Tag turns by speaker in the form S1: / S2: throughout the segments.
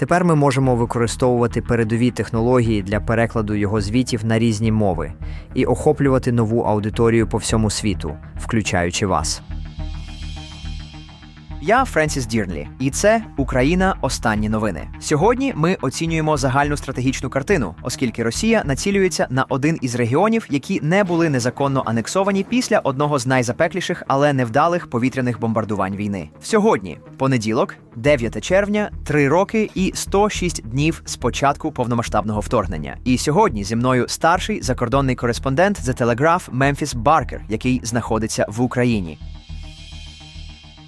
S1: Тепер ми можемо використовувати передові технології для перекладу його звітів на різні мови і охоплювати нову аудиторію по всьому світу, включаючи вас.
S2: Я Френсіс Дірнлі, і це Україна. Останні новини. Сьогодні ми оцінюємо загальну стратегічну картину, оскільки Росія націлюється на один із регіонів, які не були незаконно анексовані після одного з найзапекліших, але невдалих повітряних бомбардувань війни. Сьогодні, понеділок, 9 червня, 3 роки і 106 днів з початку повномасштабного вторгнення. І сьогодні зі мною старший закордонний кореспондент The Telegraph Мемфіс Баркер, який знаходиться в Україні.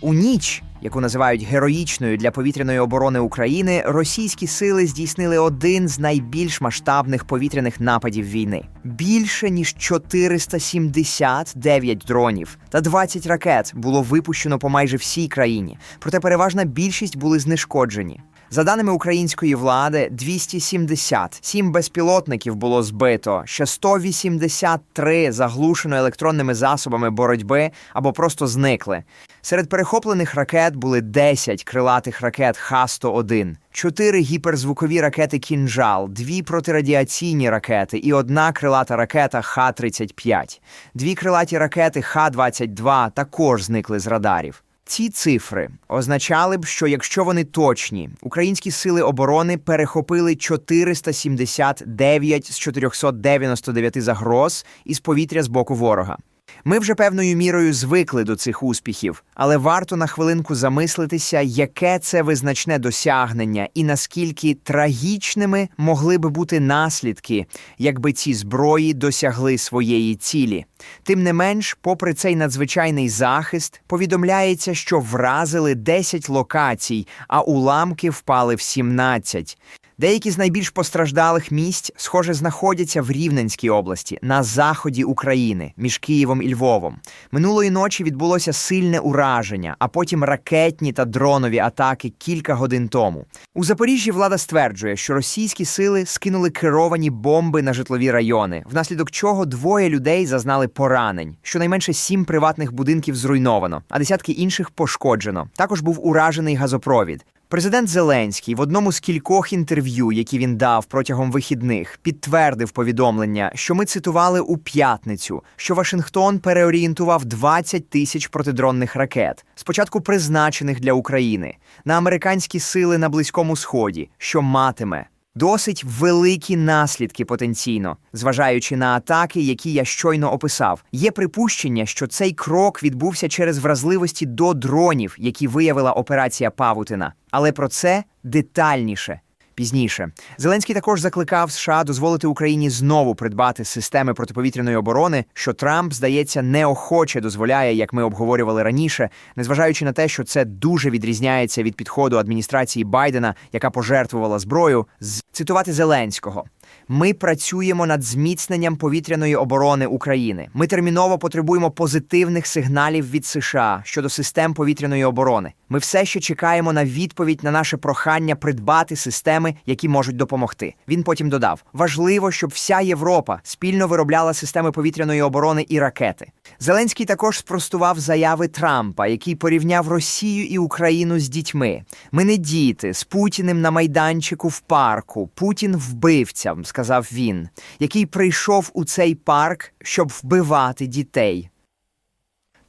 S2: У ніч, яку називають героїчною для повітряної оборони України, російські сили здійснили один з найбільш масштабних повітряних нападів війни. Більше ніж 479 дронів та 20 ракет було випущено по майже всій країні. Проте переважна більшість були знешкоджені. За даними української влади, 277 безпілотників було збито, ще 183 заглушено електронними засобами боротьби або просто зникли. Серед перехоплених ракет були 10 крилатих ракет Х-101, 4 гіперзвукові ракети «Кінжал», 2 протирадіаційні ракети і одна крилата ракета Х-35. Дві крилаті ракети Х-22 також зникли з радарів. Ці цифри означали б, що якщо вони точні, українські сили оборони перехопили 479 з 499 загроз із повітря з боку ворога. Ми вже певною мірою звикли до цих успіхів, але варто на хвилинку замислитися, яке це визначне досягнення і наскільки трагічними могли би бути наслідки, якби ці зброї досягли своєї цілі. Тим не менш, попри цей надзвичайний захист, повідомляється, що вразили 10 локацій, а уламки впали в 17. Деякі з найбільш постраждалих місць, схоже, знаходяться в Рівненській області на заході України між Києвом і Львовом. Минулої ночі відбулося сильне ураження, а потім ракетні та дронові атаки кілька годин тому. У Запоріжжі влада стверджує, що російські сили скинули керовані бомби на житлові райони, внаслідок чого двоє людей зазнали поранень. Щонайменше сім приватних будинків зруйновано, а десятки інших пошкоджено. Також був уражений газопровід. Президент Зеленський в одному з кількох інтерв'ю, які він дав протягом вихідних, підтвердив повідомлення, що ми цитували у п'ятницю, що Вашингтон переорієнтував 20 тисяч протидронних ракет, спочатку призначених для України, на американські сили на Близькому Сході, що матиме. Досить великі наслідки потенційно, зважаючи на атаки, які я щойно описав. Є припущення, що цей крок відбувся через вразливості до дронів, які виявила операція Павутина. Але про це детальніше. Пізніше Зеленський також закликав США дозволити Україні знову придбати системи протиповітряної оборони, що Трамп, здається, неохоче дозволяє, як ми обговорювали раніше, незважаючи на те, що це дуже відрізняється від підходу адміністрації Байдена, яка пожертвувала зброю, з цитувати Зеленського. Ми працюємо над зміцненням повітряної оборони України. Ми терміново потребуємо позитивних сигналів від США щодо систем повітряної оборони. Ми все ще чекаємо на відповідь на наше прохання придбати системи, які можуть допомогти. Він потім додав: важливо, щоб вся Європа спільно виробляла системи повітряної оборони і ракети. Зеленський також спростував заяви Трампа, який порівняв Росію і Україну з дітьми. Ми не діти з Путіним на майданчику в парку. Путін вбивця, сказав він, який прийшов у цей парк, щоб вбивати дітей.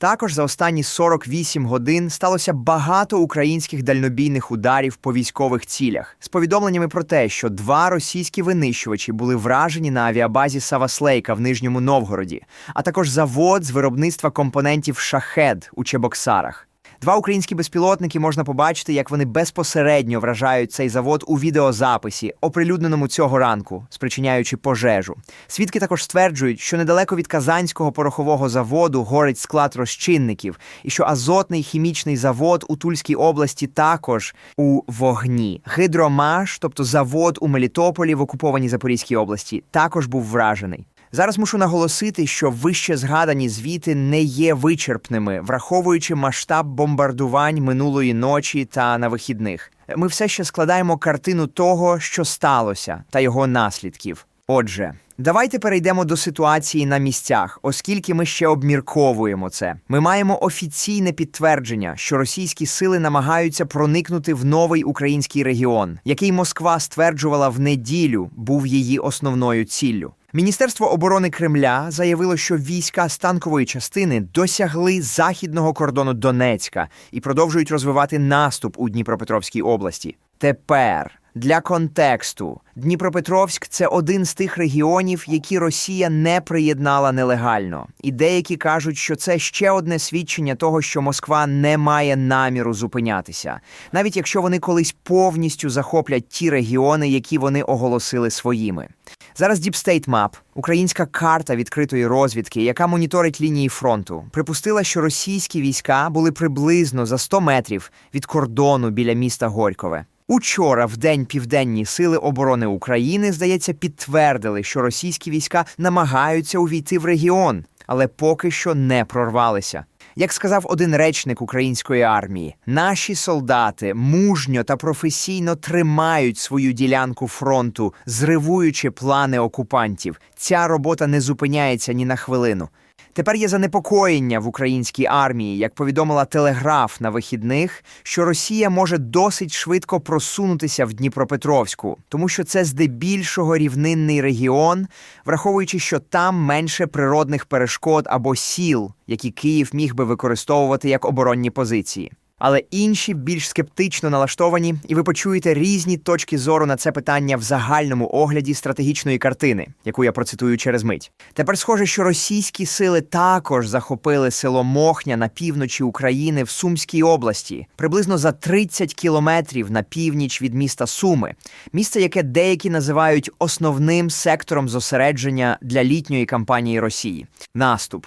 S2: Також за останні 48 годин сталося багато українських дальнобійних ударів по військових цілях з повідомленнями про те, що два російські винищувачі були вражені на авіабазі Саваслейка в Нижньому Новгороді, а також завод з виробництва компонентів Шахед у Чебоксарах. Два українські безпілотники можна побачити, як вони безпосередньо вражають цей завод у відеозаписі, оприлюдненому цього ранку, спричиняючи пожежу. Свідки також стверджують, що недалеко від Казанського порохового заводу горить склад розчинників, і що азотний хімічний завод у Тульській області також у вогні. Гидромаш, тобто завод у Мелітополі в окупованій Запорізькій області, також був вражений. Зараз мушу наголосити, що вище згадані звіти не є вичерпними, враховуючи масштаб бомбардувань минулої ночі та на вихідних. Ми все ще складаємо картину того, що сталося, та його наслідків. Отже, давайте перейдемо до ситуації на місцях, оскільки ми ще обмірковуємо це. Ми маємо офіційне підтвердження, що російські сили намагаються проникнути в новий український регіон, який Москва стверджувала в неділю, був її основною ціллю. Міністерство оборони Кремля заявило, що війська з танкової частини досягли західного кордону Донецька і продовжують розвивати наступ у Дніпропетровській області. Тепер для контексту Дніпропетровськ це один з тих регіонів, які Росія не приєднала нелегально. І деякі кажуть, що це ще одне свідчення того, що Москва не має наміру зупинятися, навіть якщо вони колись повністю захоплять ті регіони, які вони оголосили своїми. Зараз Deep State Map, українська карта відкритої розвідки, яка моніторить лінії фронту, припустила, що російські війська були приблизно за 100 метрів від кордону біля міста Горькове. Учора в день південні сили оборони України, здається, підтвердили, що російські війська намагаються увійти в регіон, але поки що не прорвалися. Як сказав один речник української армії, наші солдати мужньо та професійно тримають свою ділянку фронту, зривуючи плани окупантів. Ця робота не зупиняється ні на хвилину. Тепер є занепокоєння в українській армії, як повідомила Телеграф на вихідних, що Росія може досить швидко просунутися в Дніпропетровську, тому що це здебільшого рівнинний регіон, враховуючи, що там менше природних перешкод або сіл, які Київ міг би використовувати як оборонні позиції. Але інші більш скептично налаштовані, і ви почуєте різні точки зору на це питання в загальному огляді стратегічної картини, яку я процитую через мить. Тепер схоже, що російські сили також захопили село Мохня на півночі України в Сумській області, приблизно за 30 кілометрів на північ від міста Суми, місце, яке деякі називають основним сектором зосередження для літньої кампанії Росії. Наступ.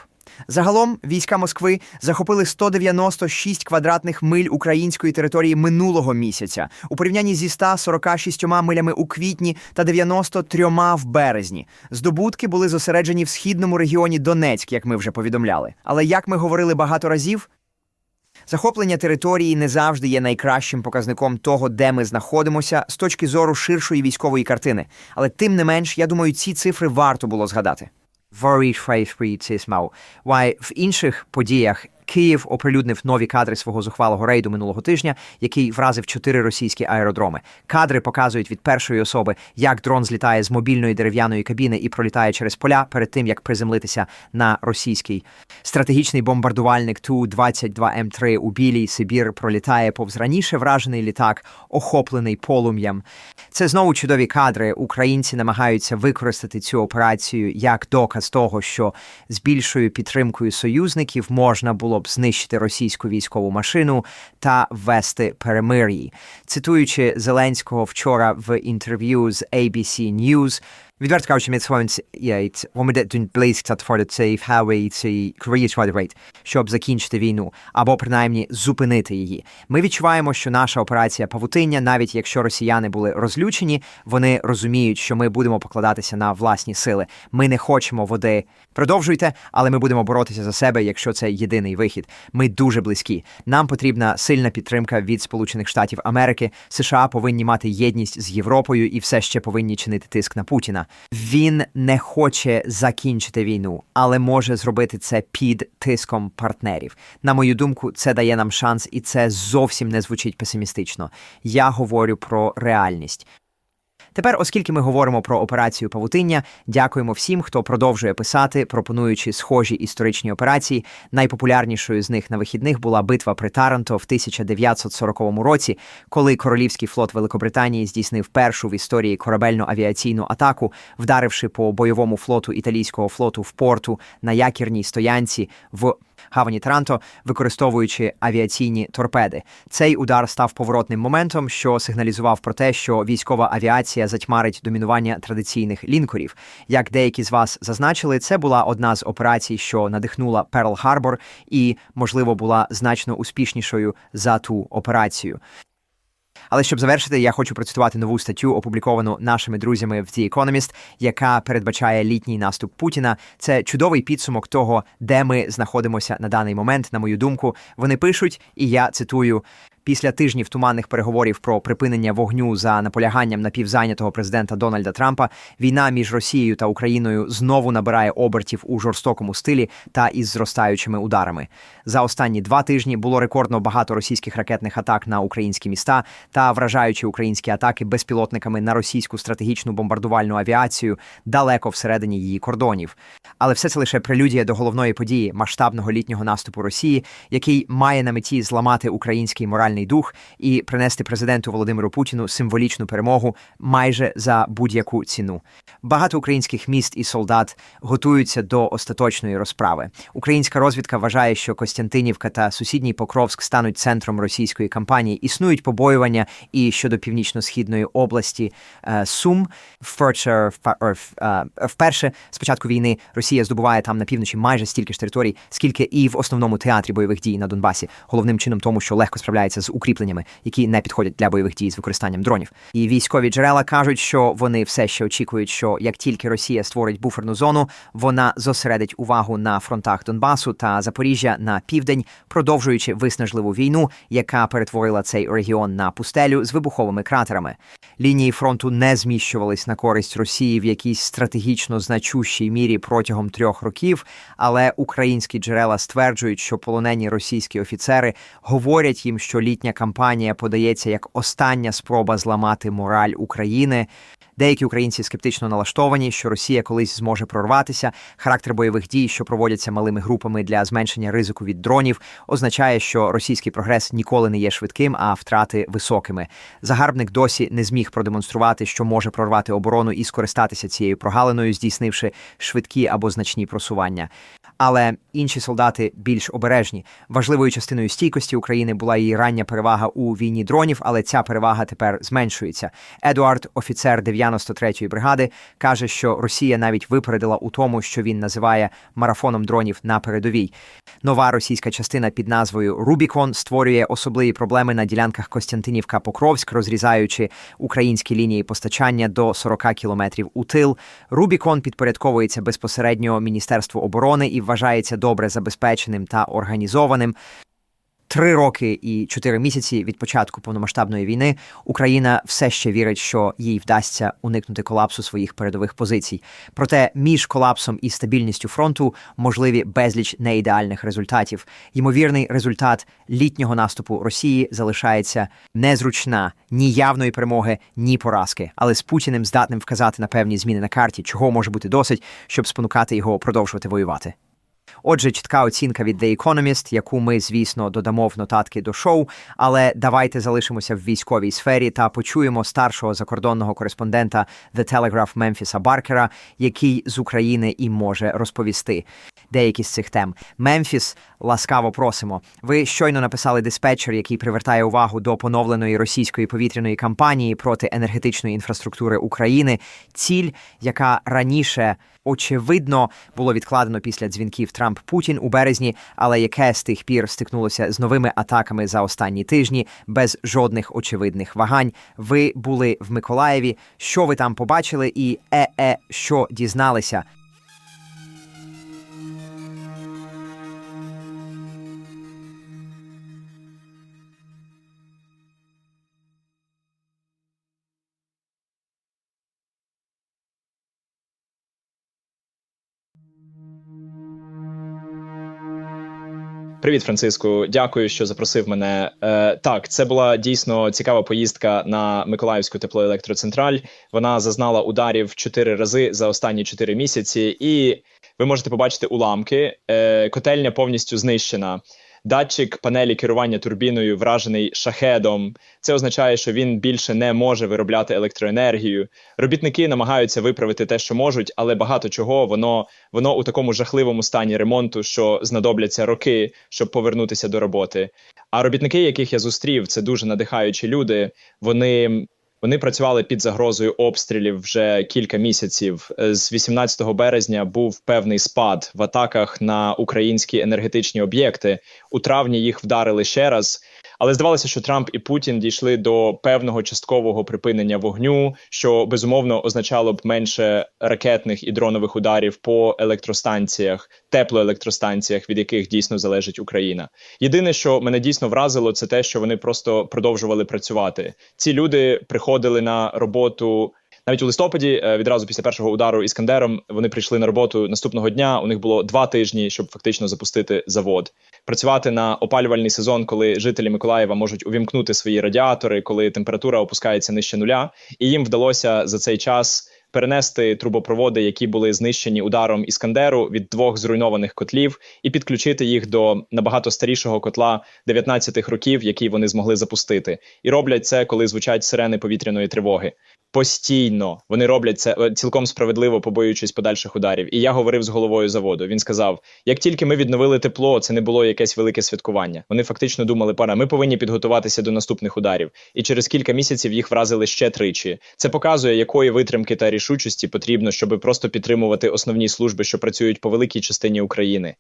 S2: Загалом війська Москви захопили 196 квадратних миль української території минулого місяця у порівнянні зі 146 милями у квітні та 93 в березні. Здобутки були зосереджені в східному регіоні Донецьк, як ми вже повідомляли. Але як ми говорили багато разів, Захоплення території не завжди є найкращим показником того, де ми знаходимося з точки зору ширшої військової картини. Але тим не менш, я думаю, ці цифри варто було згадати. Why в інших подіях Київ оприлюднив нові кадри свого зухвалого рейду минулого тижня, який вразив чотири російські аеродроми. Кадри показують від першої особи, як дрон злітає з мобільної дерев'яної кабіни і пролітає через поля перед тим, як приземлитися на російський стратегічний бомбардувальник Ту-22М3 у Білій Сибір пролітає повз раніше вражений літак, охоплений полум'ям. Це знову чудові кадри. Українці намагаються використати цю операцію як доказ того, що з більшою підтримкою союзників можна було б знищити російську військову машину та ввести перемир'ї. Цитуючи Зеленського вчора в інтерв'ю з ABC News, Відверто кажучи, ми словом вони тут близько for the highway ці Korea щоб закінчити війну або принаймні зупинити її. Ми відчуваємо, що наша операція павутиння, навіть якщо росіяни були розлючені, вони розуміють, що ми будемо покладатися на власні сили. Ми не хочемо води. Продовжуйте, але ми будемо боротися за себе, якщо це єдиний вихід. Ми дуже близькі. Нам потрібна сильна підтримка від Сполучених Штатів Америки. США повинні мати єдність з Європою і все ще повинні чинити тиск на Путіна. Він не хоче закінчити війну, але може зробити це під тиском партнерів. На мою думку, це дає нам шанс, і це зовсім не звучить песимістично. Я говорю про реальність. Тепер, оскільки ми говоримо про операцію павутиння, дякуємо всім, хто продовжує писати, пропонуючи схожі історичні операції. Найпопулярнішою з них на вихідних була битва при Таранто в 1940 році, коли королівський флот Великобританії здійснив першу в історії корабельно-авіаційну атаку, вдаривши по бойовому флоту італійського флоту в порту на якірній стоянці в гавані Таранто, використовуючи авіаційні торпеди. Цей удар став поворотним моментом, що сигналізував про те, що військова авіація затьмарить домінування традиційних лінкорів. Як деякі з вас зазначили, це була одна з операцій, що надихнула Перл Харбор, і, можливо, була значно успішнішою за ту операцію. Але щоб завершити, я хочу процитувати нову статтю, опубліковану нашими друзями в The Economist, яка передбачає літній наступ Путіна. Це чудовий підсумок того, де ми знаходимося на даний момент. На мою думку, вони пишуть, і я цитую. Після тижнів туманних переговорів про припинення вогню за наполяганням напівзайнятого президента Дональда Трампа, війна між Росією та Україною знову набирає обертів у жорстокому стилі та із зростаючими ударами. За останні два тижні було рекордно багато російських ракетних атак на українські міста та вражаючі українські атаки безпілотниками на російську стратегічну бомбардувальну авіацію далеко всередині її кордонів. Але все це лише прелюдія до головної події масштабного літнього наступу Росії, який має на меті зламати український моральний дух і принести президенту Володимиру Путіну символічну перемогу майже за будь-яку ціну. Багато українських міст і солдат готуються до остаточної розправи. Українська розвідка вважає, що Костянтинівка та сусідній Покровськ стануть центром російської кампанії. Існують побоювання і щодо північно-східної області е, Сум. Вперше, впа- е, вперше з початку війни Росія здобуває там на півночі майже стільки ж територій, скільки і в основному театрі бойових дій на Донбасі, головним чином тому, що легко справляється з укріпленнями, які не підходять для бойових дій з використанням дронів. І військові джерела кажуть, що вони все ще очікують, що як тільки Росія створить буферну зону, вона зосередить увагу на фронтах Донбасу та Запоріжжя на південь, продовжуючи виснажливу війну, яка перетворила цей регіон на пустелю з вибуховими кратерами. Лінії фронту не зміщувались на користь Росії в якійсь стратегічно значущій мірі протягом трьох років, але українські джерела стверджують, що полонені російські офіцери говорять їм, що літня кампанія подається як остання спроба зламати мораль України. Деякі українці скептично налаштовані, що Росія колись зможе прорватися. Характер бойових дій, що проводяться малими групами для зменшення ризику від дронів, означає, що російський прогрес ніколи не є швидким, а втрати високими. Загарбник досі не зміг продемонструвати, що може прорвати оборону і скористатися цією прогалиною, здійснивши швидкі або значні просування. Але інші солдати більш обережні. Важливою частиною стійкості України була її рання перевага у війні дронів, але ця перевага тепер зменшується. Едуард, офіцер 93-ї бригади, каже, що Росія навіть випередила у тому, що він називає марафоном дронів на передовій. Нова російська частина під назвою Рубікон створює особливі проблеми на ділянках Костянтинівка-Покровськ, розрізаючи українські лінії постачання до 40 кілометрів у тил. Рубікон підпорядковується безпосередньо Міністерству оборони і вважається добре забезпеченим та організованим. Три роки і чотири місяці від початку повномасштабної війни Україна все ще вірить, що їй вдасться уникнути колапсу своїх передових позицій. Проте між колапсом і стабільністю фронту можливі безліч неідеальних результатів. Ймовірний результат літнього наступу Росії залишається незручна ні явної перемоги, ні поразки, але з Путіним здатним вказати на певні зміни на карті, чого може бути досить, щоб спонукати його продовжувати воювати. Отже, чітка оцінка від The Economist, яку ми, звісно, додамо в нотатки до шоу. Але давайте залишимося в військовій сфері та почуємо старшого закордонного кореспондента The Telegraph Мемфіса Баркера, який з України і може розповісти деякі з цих тем. Мемфіс, ласкаво просимо. Ви щойно написали диспетчер, який привертає увагу до поновленої російської повітряної кампанії проти енергетичної інфраструктури України. Ціль, яка раніше очевидно було відкладено після дзвінків Трамп Путін у березні, але яке з тих пір стикнулося з новими атаками за останні тижні без жодних очевидних вагань. Ви були в Миколаєві. Що ви там побачили, і е-е, що дізналися?
S3: Привіт, Франциску. Дякую, що запросив мене. Е, так, це була дійсно цікава поїздка на Миколаївську теплоелектроцентраль. Вона зазнала ударів чотири рази за останні чотири місяці, і ви можете побачити уламки. Е, котельня повністю знищена. Датчик панелі керування турбіною вражений шахедом. Це означає, що він більше не може виробляти електроенергію. Робітники намагаються виправити те, що можуть, але багато чого воно воно у такому жахливому стані ремонту, що знадобляться роки, щоб повернутися до роботи. А робітники, яких я зустрів, це дуже надихаючі люди. Вони вони працювали під загрозою обстрілів вже кілька місяців. Е, З 18 березня був певний спад в атаках на українські енергетичні об'єкти. У травні їх вдарили ще раз. Але здавалося, що Трамп і Путін дійшли до певного часткового припинення вогню, що безумовно означало б менше ракетних і дронових ударів по електростанціях, теплоелектростанціях, від яких дійсно залежить Україна. Єдине, що мене дійсно вразило, це те, що вони просто продовжували працювати. Ці люди приходили на роботу. Навіть у листопаді, е, відразу після першого удару іскандером, вони прийшли на роботу наступного дня. У них було два тижні, щоб фактично запустити завод, працювати на опалювальний сезон, коли жителі Миколаєва можуть увімкнути свої радіатори, коли температура опускається нижче нуля, і їм вдалося за цей час перенести трубопроводи, які були знищені ударом іскандеру від двох зруйнованих котлів, і підключити їх до набагато старішого котла 19-х років, який вони змогли запустити, і роблять це, коли звучать сирени повітряної тривоги. Постійно вони роблять це е, цілком справедливо, побоюючись подальших ударів. І я говорив з головою заводу. Він сказав: як тільки ми відновили тепло, це не було якесь велике святкування. Вони фактично думали, пора, ми повинні підготуватися до наступних ударів. І через кілька місяців їх вразили ще тричі. Це показує, якої витримки та рішучості потрібно, щоб просто підтримувати основні служби, що працюють по великій частині України.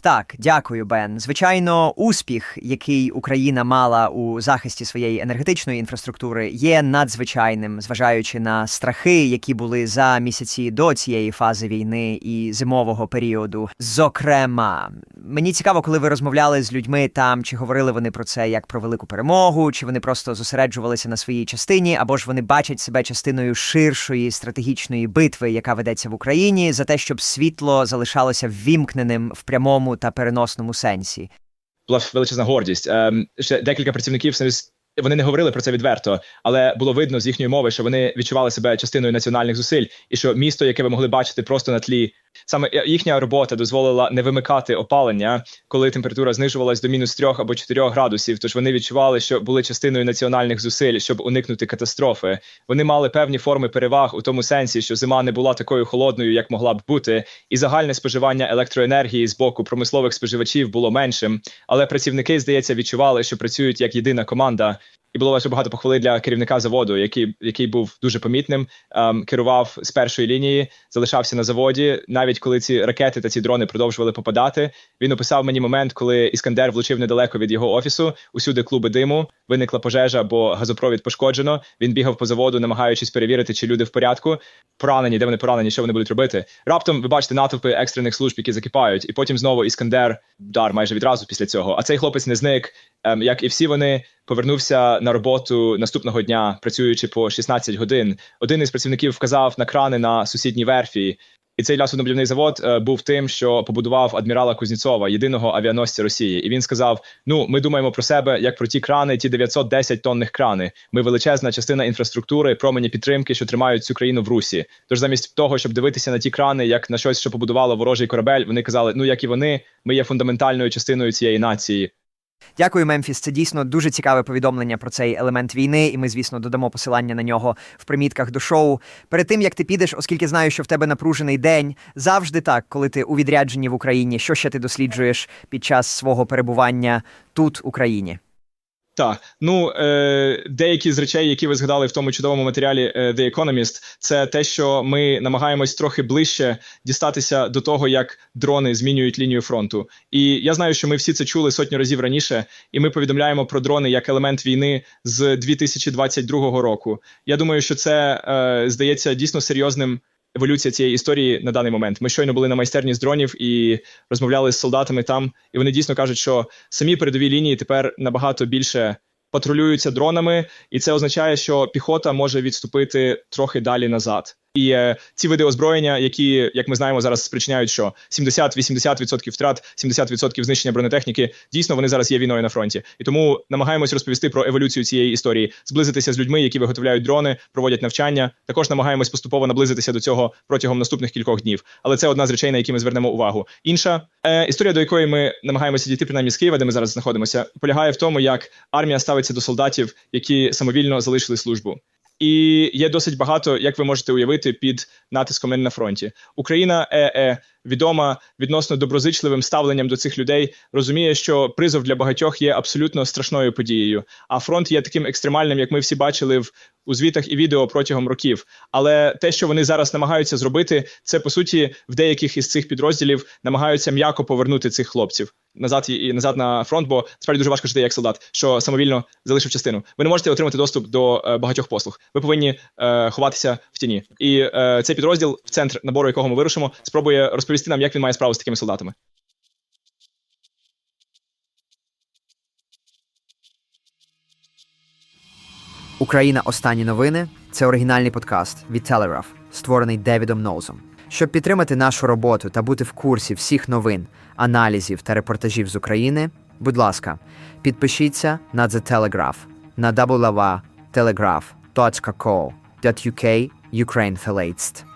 S2: Так, дякую, Бен. Звичайно, успіх, який Україна мала у захисті своєї енергетичної інфраструктури, є надзвичайним, зважаючи на страхи, які були за місяці до цієї фази війни і зимового періоду. Зокрема, мені цікаво, коли ви розмовляли з людьми там, чи говорили вони про це як про велику перемогу, чи вони просто зосереджувалися на своїй частині, або ж вони бачать себе частиною ширшої стратегічної битви, яка ведеться в Україні, за те, щоб світло залишалося ввімкненим в прямому та переносному сенсі.
S3: була величезна гордість. Ем, ще декілька працівників вони не говорили про це відверто, але було видно з їхньої мови, що вони відчували себе частиною національних зусиль, і що місто, яке ви могли бачити просто на тлі, саме їхня робота дозволила не вимикати опалення, коли температура знижувалась до мінус трьох або чотирьох градусів. Тож вони відчували, що були частиною національних зусиль, щоб уникнути катастрофи. Вони мали певні форми переваг у тому сенсі, що зима не була такою холодною, як могла б бути, і загальне споживання електроенергії з боку промислових споживачів було меншим. Але працівники, здається, відчували, що працюють як єдина команда. І було лише багато похвали для керівника заводу, який, який був дуже помітним, ем, керував з першої лінії, залишався на заводі. Навіть коли ці ракети та ці дрони продовжували попадати. Він описав мені момент, коли іскандер влучив недалеко від його офісу. Усюди клуби диму, виникла пожежа, бо газопровід пошкоджено. Він бігав по заводу, намагаючись перевірити, чи люди в порядку. Поранені, де вони поранені, що вони будуть робити. Раптом ви бачите натовпи екстрених служб, які закипають, і потім знову іскандер вдар майже відразу після цього. А цей хлопець не зник. Ем, як і всі вони повернувся на роботу наступного дня, працюючи по 16 годин. Один із працівників вказав на крани на сусідній верфі. І цей лясудобудівний завод е, був тим, що побудував адмірала Кузнєцова, єдиного авіаносця Росії. І він сказав: Ну, ми думаємо про себе як про ті крани, ті 910 тонних крани. Ми величезна частина інфраструктури, промені підтримки, що тримають цю країну в русі. Тож, замість того, щоб дивитися на ті крани, як на щось, що побудувало ворожий корабель, вони казали: Ну, як і вони, ми є фундаментальною частиною цієї нації.
S2: Дякую, Мемфіс. Це дійсно дуже цікаве повідомлення про цей елемент війни, і ми, звісно, додамо посилання на нього в примітках до шоу. Перед тим як ти підеш, оскільки знаю, що в тебе напружений день, завжди так, коли ти у відрядженні в Україні, що ще ти досліджуєш під час свого перебування тут, в Україні?
S3: Так, ну е, деякі з речей, які ви згадали в тому чудовому матеріалі е, The Economist, це те, що ми намагаємось трохи ближче дістатися до того, як дрони змінюють лінію фронту. І я знаю, що ми всі це чули сотню разів раніше, і ми повідомляємо про дрони як елемент війни з 2022 року. Я думаю, що це е, здається дійсно серйозним. Еволюція цієї історії на даний момент. Ми щойно були на майстерні з дронів і розмовляли з солдатами там, і вони дійсно кажуть, що самі передові лінії тепер набагато більше патрулюються дронами, і це означає, що піхота може відступити трохи далі назад. І е, ці види озброєння, які, як ми знаємо, зараз спричиняють, що 70-80% втрат, 70% знищення бронетехніки, дійсно вони зараз є війною на фронті. І тому намагаємось розповісти про еволюцію цієї історії, зблизитися з людьми, які виготовляють дрони, проводять навчання. Також намагаємось поступово наблизитися до цього протягом наступних кількох днів. Але це одна з речей, на які ми звернемо увагу. Інша е, історія, до якої ми намагаємося дійти принаймні з Києва, де ми зараз знаходимося, полягає в тому, як армія ставиться до солдатів, які самовільно залишили службу. І є досить багато, як ви можете уявити, під натиском на фронті. Україна е, е, відома відносно доброзичливим ставленням до цих людей, розуміє, що призов для багатьох є абсолютно страшною подією. А фронт є таким екстремальним, як ми всі бачили в у звітах і відео протягом років. Але те, що вони зараз намагаються зробити, це по суті в деяких із цих підрозділів намагаються м'яко повернути цих хлопців назад і- назад на фронт, бо справді дуже важко жити як солдат, що самовільно залишив частину. Ви не можете отримати доступ до е, багатьох послуг. Ви повинні е, ховатися в тіні. І е, цей підрозділ, в центр набору якого ми вирушимо, спробує розповісти нам, як він має справу з такими солдатами.
S2: Україна. Останні новини це оригінальний подкаст від Telegraph, створений Девідом Ноузом. Щоб підтримати нашу роботу та бути в курсі всіх новин, аналізів та репортажів з України, будь ласка, підпишіться на The Telegraph на www.telegraph.co.uk Ukraine Verletzt.